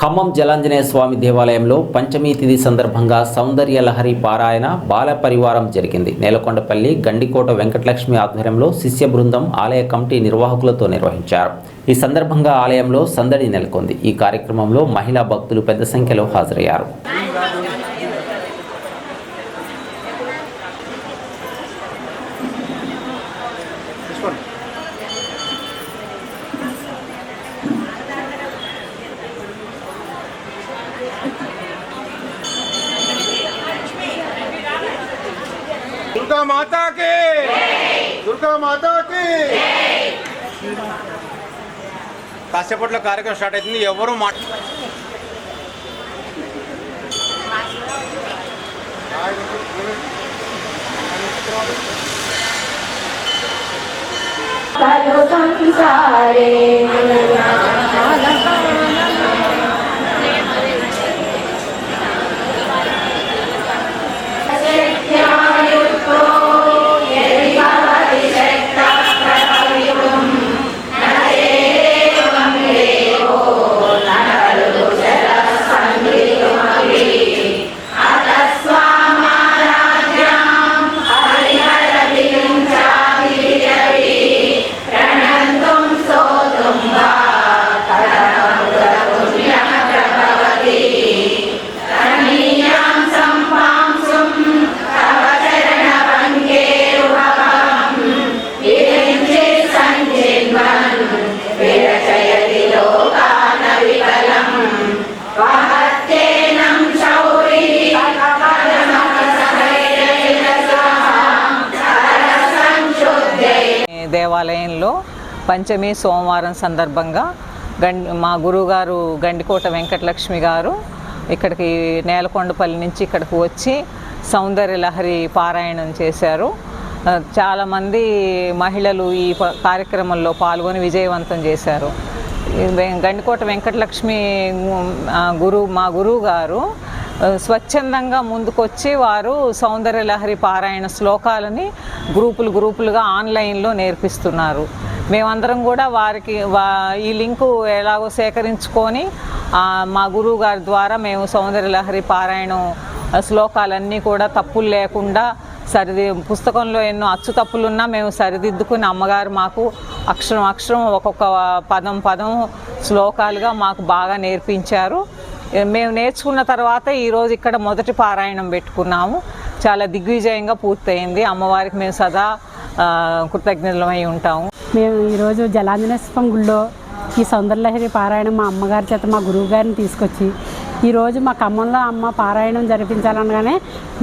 ఖమ్మం జలాంజనేయ స్వామి దేవాలయంలో పంచమీ తిథి సందర్భంగా సౌందర్య లహరి పారాయణ బాల పరివారం జరిగింది. నేలకొండపల్లి గండికోట వెంకటలక్ష్మి ఆధ్వర్యంలో శిష్య బృందం ఆలయ కమిటీ నిర్వాహకులతో నిర్వహించారు. ఈ సందర్భంగా ఆలయంలో సందడి నెలకొంది. ఈ కార్యక్రమంలో మహిళా భక్తులు పెద్ద సంఖ్యలో హాజరయ్యారు. దుర్గా మాతాకి దుర్గా మాతాకి కాసేపట్లో కార్యక్రమం స్టార్ట్ అవుతుంది. ఎవరు మాట సంసారే. దేవాలయంలో పంచమి సోమవారం సందర్భంగా గం మా గురువుగారు గండికోట వెంకటలక్ష్మి గారు ఇక్కడికి నేలకొండపల్లి నుంచి ఇక్కడికి వచ్చి సౌందర్య లహరి పారాయణం చేశారు. చాలామంది మహిళలు ఈ కార్యక్రమంలో పాల్గొని విజయవంతం చేశారు. గండికోట వెంకటలక్ష్మి గురువు మా గురువు గారు స్వచ్ఛందంగా ముందుకొచ్చి వారు సౌందర్య లహరి పారాయణ శ్లోకాలని గ్రూపులు గ్రూపులుగా ఆన్లైన్లో నేర్పిస్తున్నారు. మేమందరం కూడా వారికి వా ఈ లింకు ఎలాగో సేకరించుకొని మా గురువు గారి ద్వారా మేము సౌందర్య లహరి పారాయణం శ్లోకాలన్నీ కూడా తప్పులు లేకుండా సరిది పుస్తకంలో ఎన్నో అచ్చు తప్పులున్నా మేము సరిదిద్దుకుని అమ్మగారు మాకు అక్షరం అక్షరం ఒక్కొక్క పదం పదం శ్లోకాలుగా మాకు బాగా నేర్పించారు. మేము నేర్చుకున్న తర్వాత ఈరోజు ఇక్కడ మొదటి పారాయణం పెట్టుకున్నాము. చాలా దిగ్విజయంగా పూర్తయింది. అమ్మవారికి మేము సదా కృతజ్ఞతలమై ఉంటాము. మేము ఈరోజు జలాంజనేశ్వం గుళ్ళో ఈ సౌందర్యలహరి పారాయణం మా అమ్మగారి చేత మా గురువు గారిని తీసుకొచ్చి ఈరోజు మా ఖమ్మంలో అమ్మ పారాయణం జరిపించాలనగానే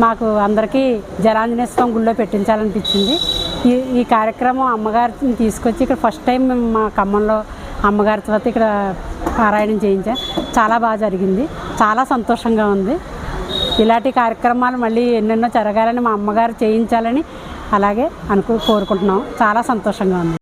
మాకు అందరికీ జలాంజనేశ్వం గుళ్ళో పెట్టించాలనిపించింది. ఈ ఈ కార్యక్రమం అమ్మగారిని తీసుకొచ్చి ఇక్కడ ఫస్ట్ టైం మేము మా ఖమ్మంలో అమ్మగారి తర్వాత ఇక్కడ పారాయణం చేయించాం. చాలా బాగా జరిగింది. చాలా సంతోషంగా ఉంది. ఇలాంటి కార్యక్రమాలు మళ్ళీ ఎన్నెన్నో జరగాలని మా అమ్మగారు చేయించాలని అలాగే అనుకు కోరుకుంటున్నాం. చాలా సంతోషంగా ఉంది.